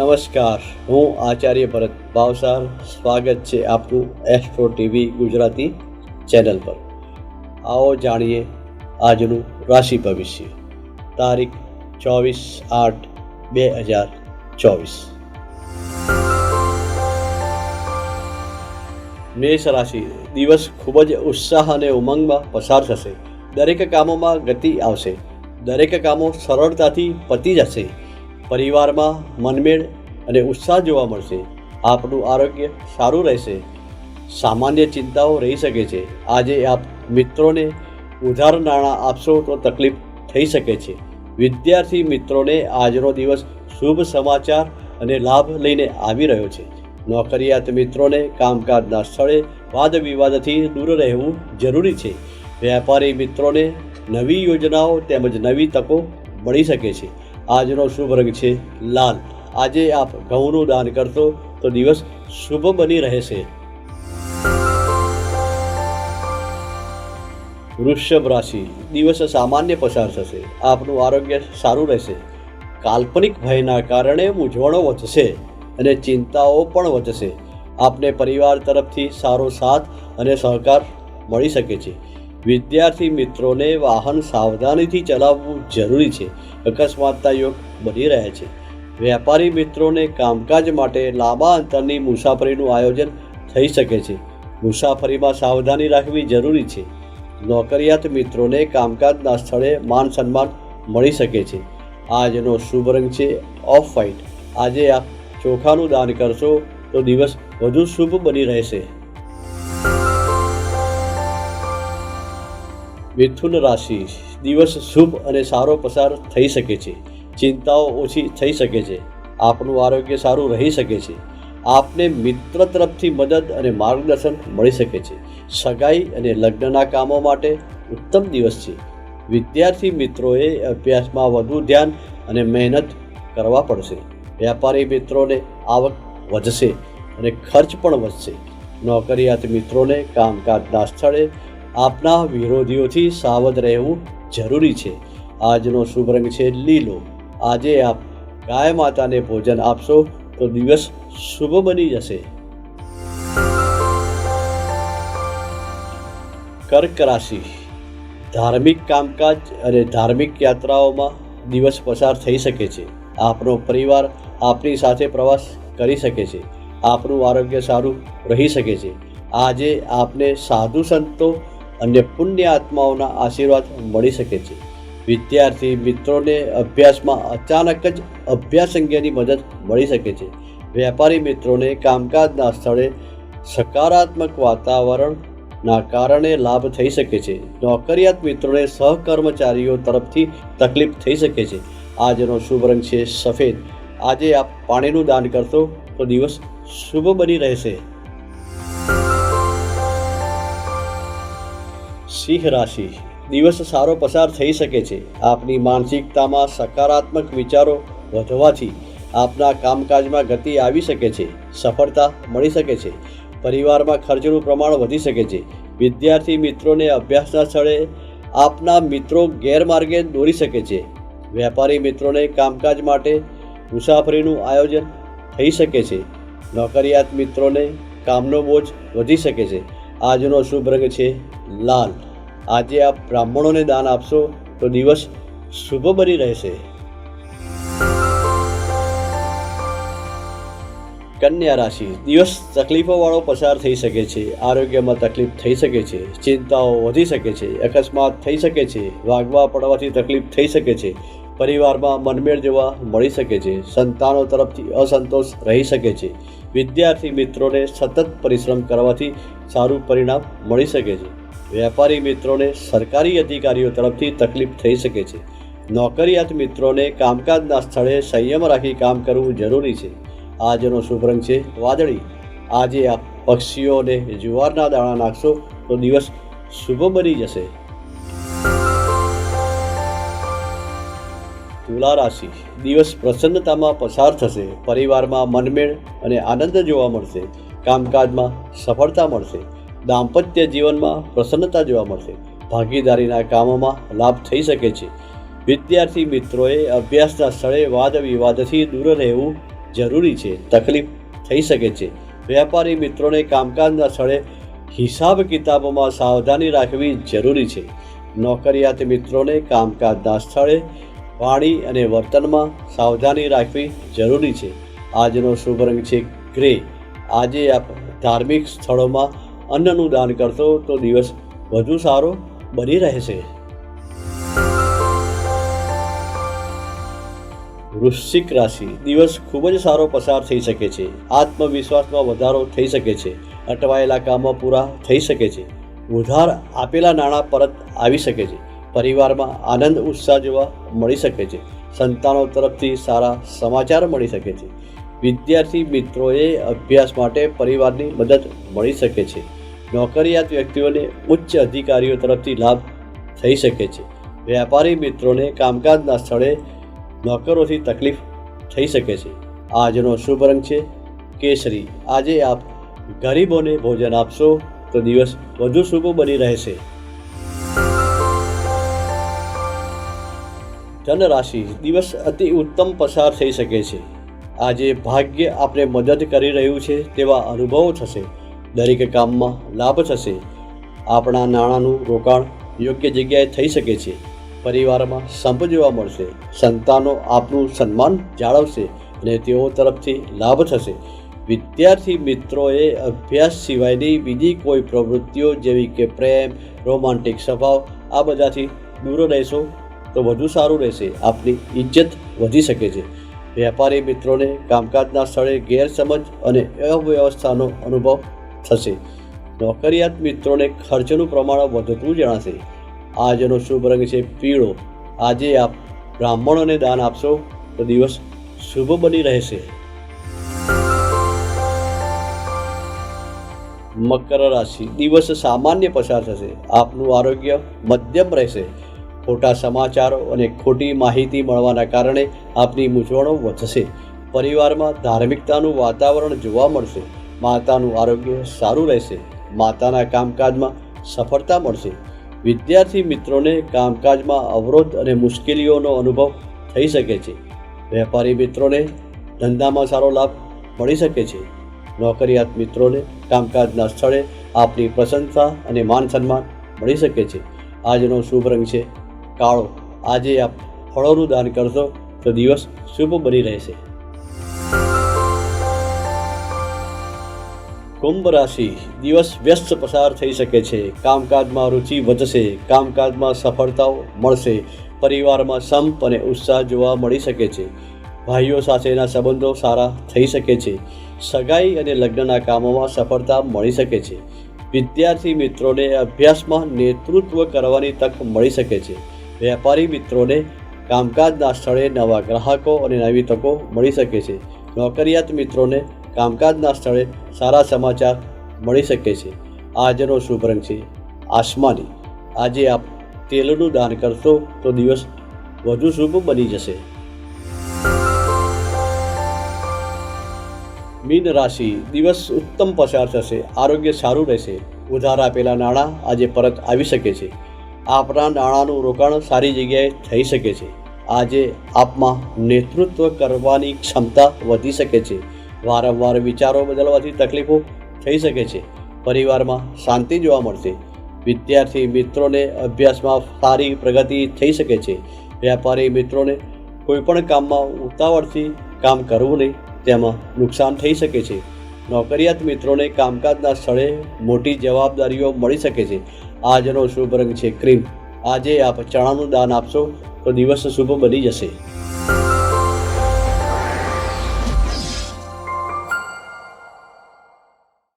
નમસ્કાર. હું આચાર્ય ભરત ભાવસાર સ્વાગત છે આપનું એસ્ટ્રો ટીવી ગુજરાતી ચેનલ પર. આવો જાણીએ આજનું રાશિ ભવિષ્ય. તારીખ ચોવીસ આઠ બે હજાર ચોવીસ. મેષ રાશિ, દિવસ ખૂબ જ ઉત્સાહ અને ઉમંગમાં પસાર થશે. દરેક કામોમાં ગતિ આવશે. દરેક કામો સરળતાથી પતી જશે. પરિવારમાં મનમેળ અને ઉત્સાહ જોવા મળશે. આપનું આરોગ્ય સારું રહેશે. સામાન્ય ચિંતાઓ રહી શકે છે. આજે આપ મિત્રોને ઉધાર નાણાં આપશો તો તકલીફ થઈ શકે છે. વિદ્યાર્થી મિત્રોને આજનો દિવસ શુભ સમાચાર અને લાભ લઈને આવી રહ્યો છે. નોકરિયાત મિત્રોને કામકાજના સ્થળે વાદ વિવાદથી દૂર રહેવું જરૂરી છે. વેપારી મિત્રોને નવી યોજનાઓ તેમજ નવી તકો મળી શકે છે. આજનો શુભ રંગ છે લાલ. આજે આપ ઘઉંનું દાન કરશો તો દિવસ શુભ બની રહેશે. વૃષભ રાશિ, દિવસ સામાન્ય પસાર થશે. આપનું આરોગ્ય સારું રહેશે. કાલ્પનિક ભયના કારણે મૂંઝવણો વધશે અને ચિંતાઓ પણ વધશે. આપને પરિવાર તરફથી સારો સાથ અને સહકાર મળી શકે છે. વિદ્યાર્થી મિત્રોને વાહન સાવધાનીથી ચલાવવું જરૂરી છે. અકસ્માતના યોગ બની રહ્યા છે. વેપારી મિત્રોને કામકાજ માટે લાંબા અંતરની મુસાફરીનું આયોજન થઈ શકે છે. મુસાફરીમાં સાવધાની રાખવી જરૂરી છે. નોકરિયાત મિત્રોને કામકાજના સ્થળે માન સન્માન મળી શકે છે. આજનો શુભ રંગ છે ઓફ વ્હાઇટ. આજે આપ ચોખાનું દાન કરશો તો દિવસ વધુ શુભ બની રહેશે. મિથુન રાશિ દિવસ શુભ અને સારો પસાર થઈ શકે છે. ચિંતાઓ ઓછી થઈ શકે છે. આપનું આરોગ્ય સારું રહી શકે છે. આપને મિત્ર તરફથી મદદ અને માર્ગદર્શન મળી શકે છે. સગાઈ અને લગ્નના કામો માટે ઉત્તમ દિવસ છે. વિદ્યાર્થી મિત્રોએ અભ્યાસમાં વધુ ધ્યાન અને મહેનત કરવા પડશે. વેપારી મિત્રોને આવક વધશે અને ખર્ચ પણ વધશે. નોકરિયાત મિત્રોને કામકાજના સ્થળે આપના વિરોધીઓથી સાવધ રહેવું જરૂરી છે. આજનો શુભ રંગ છે લીલો. આજે આપ ગાય માતાને ભોજન આપશો તો દિવસ શુભ બની જશે. કર્ક રાશિ. ધાર્મિક કામકાજ અને ધાર્મિક યાત્રાઓમાં દિવસ પસાર થઈ શકે છે. આપનો પરિવાર આપની સાથે પ્રવાસ કરી શકે છે. આપનું આરોગ્ય સારું રહી શકે છે. આજે આપને સાધુ સંતો અને પુણ્ય આત્માઓના આશીર્વાદ મળી શકે છે. વિદ્યાર્થી મિત્રોને અભ્યાસમાં અચાનક જ અભ્યાસ અંગેની મદદ મળી શકે છે. વેપારી મિત્રોને કામકાજના સ્થળે સકારાત્મક વાતાવરણના કારણે લાભ થઈ શકે છે. નોકરિયાત મિત્રોને સહકર્મચારીઓ તરફથી તકલીફ થઈ શકે છે. આજનો શુભ રંગ છે સફેદ. આજે આપ પાણીનું દાન કરશો તો દિવસ શુભ બની રહેશે. સિંહ રાશિ. દિવસ સારો પસાર થઈ શકે છે. આપની માનસિકતામાં સકારાત્મક વિચારો વધવાથી આપના કામકાજમાં ગતિ આવી શકે છે. સફળતા મળી શકે છે. પરિવારમાં ખર્ચનું પ્રમાણ વધી શકે છે. વિદ્યાર્થી મિત્રોને અભ્યાસના સ્થળે આપના મિત્રો ગેરમાર્ગે દોરી શકે છે. વેપારી મિત્રોને કામકાજ માટે મુસાફરીનું આયોજન થઈ શકે છે. નોકરિયાત મિત્રોને કામનો બોજ વધી શકે છે. આજનો શુભ રંગ છે લાલ. આજે આપ બ્રાહ્મણોને દાન આપશો તો દિવસ શુભ બની રહેશે. કન્યા રાશિ. દિવસ તકલીફોવાળો પસાર થઈ શકે છે, આરોગ્યમાં તકલીફ થઈ શકે છે, ચિંતાઓ વધી શકે છે, અકસ્માત થઈ શકે છે, વાગવા પડવાથી તકલીફ થઈ શકે છે, પરિવારમાં મનમેળ જોવા મળી શકે છે, સંતાનો તરફથી અસંતોષ રહી શકે છે, વિદ્યાર્થી મિત્રોને સતત પરિશ્રમ કરવાથી સારું પરિણામ મળી શકે છે. વેપારી મિત્રોને સરકારી અધિકારીઓ તરફથી તકલીફ થઈ શકે છે. નોકરિયાત મિત્રોને કામકાજના સ્થળે સંયમ રાખી કામ કરવું જરૂરી છે. આજનો શુભ રંગ છે વાદળી. આજે આ પક્ષીઓને જુવારના દાણા નાખશો તો દિવસ શુભ બની જશે. તુલા રાશિ. દિવસ પ્રસન્નતામાં પસાર થશે. પરિવારમાં મનમેળ અને આનંદ જોવા મળશે. કામકાજમાં સફળતા મળશે. દાંપત્ય જીવનમાં પ્રસન્નતા જોવા મળશે. ભાગીદારીના કામોમાં લાભ થઈ શકે છે. વિદ્યાર્થી મિત્રોએ અભ્યાસના સ્થળે વાદ વિવાદથી દૂર રહેવું જરૂરી છે. તકલીફ થઈ શકે છે. વેપારી મિત્રોને કામકાજના સ્થળે હિસાબ કિતાબોમાં સાવધાની રાખવી જરૂરી છે. નોકરિયાત મિત્રોને કામકાજના સ્થળે વાણી અને વર્તનમાં સાવધાની રાખવી જરૂરી છે. આજનો શુભ રંગ છે ગ્રે. આજે આપ ધાર્મિક સ્થળોમાં અન્નનું દાન કરશો તો દિવસ વધુ સારો બની રહેશે. વૃશ્ચિક રાશિ, દિવસ ખૂબ જ સારો પસાર થઈ શકે છે. આત્મવિશ્વાસમાં વધારો થઈ શકે છે. અટવાયેલા કામો પૂરા થઈ શકે છે. ઉધાર આપેલા નાણાં પરત આવી શકે છે. પરિવારમાં આનંદ, ઉત્સાહ જોવા મળી શકે છે. સંતાનો તરફથી સારા સમાચાર મળી શકે છે. વિદ્યાર્થી મિત્રોએ અભ્યાસ માટે પરિવારની મદદ મળી શકે છે. નોકરિયાત વ્યક્તિઓને ઉચ્ચ અધિકારીઓ તરફથી લાભ થઈ શકે છે. વેપારી મિત્રોને કામકાજના સ્થળે નોકરોથી તકલીફ થઈ શકે છે. આજનો શુભ રંગ છે કેસરી. આજે આપ ગરીબોને ભોજન આપશો તો દિવસ વધુ શુભ બની રહેશે. ધન રાશિ દિવસ અતિ ઉત્તમ પસાર થઈ શકે છે. આજે ભાગ્ય આપણે મદદ કરી રહ્યું છે તેવા અનુભવો થશે. દરેક કામમાં લાભ થશે. આપણા નાણાંનું રોકાણ યોગ્ય જગ્યાએ થઈ શકે છે. પરિવારમાં સંપ જોવા મળશે. સંતાનો આપનું સન્માન જાળવશે અને તેઓ તરફથી લાભ થશે. વિદ્યાર્થી મિત્રોએ અભ્યાસ સિવાયની બીજી કોઈ પ્રવૃત્તિઓ જેવી કે પ્રેમ રોમાન્ટિક સ્વભાવ, આ બધાથી દૂર રહેશો તો વધુ સારું રહેશે. આપની ઇજ્જત વધી શકે છે. વેપારી મિત્રોને કામકાજના સ્થળે ગેરસમજ અને અવ્યવસ્થાનો અનુભવ થશે. નોકરિયાત મિત્રોને ખર્ચનું પ્રમાણ વધતું જણાશે. આજનો શુભ રંગ છે પીળો. આજે આપ બ્રાહ્મણોને દાન આપશો તો દિવસ શુભ બની રહેશે. મકર રાશિ. દિવસ સામાન્ય પસાર થશે. આપનું આરોગ્ય મધ્યમ રહેશે. ખોટા સમાચારો અને ખોટી માહિતી મળવાના કારણે આપની મૂંઝવણો વધશે. પરિવારમાં ધાર્મિકતાનું વાતાવરણ જોવા મળશે. માતાનું આરોગ્ય સારું રહેશે. માતાના કામકાજમાં સફળતા મળશે. વિદ્યાર્થી મિત્રોને કામકાજમાં અવરોધ અને મુશ્કેલીઓનો અનુભવ થઈ શકે છે. વેપારી મિત્રોને ધંધામાં સારો લાભ મળી શકે છે. નોકરિયાત મિત્રોને કામકાજના સ્થળે આપની પ્રશંસા અને માન સન્માન મળી શકે છે. આજનો શુભ રંગ છે કાળો. આજે આપ ફળોનું દાન કરશો તો દિવસ શુભ બની રહેશે. કુંભ રાશિ દિવસ વ્યસ્ત પસાર થઈ શકે છે. કામકાજમાં રુચિ વધશે, કામકાજમાં સફળતાઓ મળશે, પરિવારમાં સંપ અને ઉત્સાહ જોવા મળી શકે છે. ભાઈઓ સાથેના સંબંધો સારા થઈ શકે છે. સગાઈ અને લગ્નના કામોમાં સફળતા મળી શકે છે. વિદ્યાર્થી મિત્રોને અભ્યાસમાં નેતૃત્વ કરવાની તક મળી શકે છે. વેપારી મિત્રોને કામકાજના સ્થળે નવા ગ્રાહકો અને નવી તકો મળી શકે છે. નોકરિયાત મિત્રોને કામકાજના સ્થળે સારા સમાચાર મળી શકે છે. આજનો શુભ રંગ છે આસમાની. આજે આપ તેલનું દાન કરશો તો દિવસ વધુ શુભ બની જશે. મીન રાશિ, દિવસ ઉત્તમ પસાર થશે, આરોગ્ય સારું રહેશે. ઉધાર આપેલા નાણાં આજે પરત આવી શકે છે. આપના નાણાંનું રોકાણ સારી જગ્યાએ થઈ શકે છે. આજે આપમાં નેતૃત્વ કરવાની ક્ષમતા વધી શકે છે. વારંવાર વિચારો બદલવાથી તકલીફો થઈ શકે છે. પરિવારમાં શાંતિ જોવા મળશે. વિદ્યાર્થી મિત્રોને અભ્યાસમાં સારી પ્રગતિ થઈ શકે છે. વેપારી મિત્રોને કોઈપણ કામમાં ઉતાવળથી કામ કરવું નહીં, તેમાં નુકસાન થઈ શકે છે. નોકરિયાત મિત્રોને કામકાજના સ્થળે મોટી જવાબદારીઓ મળી શકે છે. આજનો શુભ રંગ છે ક્રીમ. આજે આપ ચણાનું દાન આપશો તો દિવસ શુભ બની જશે.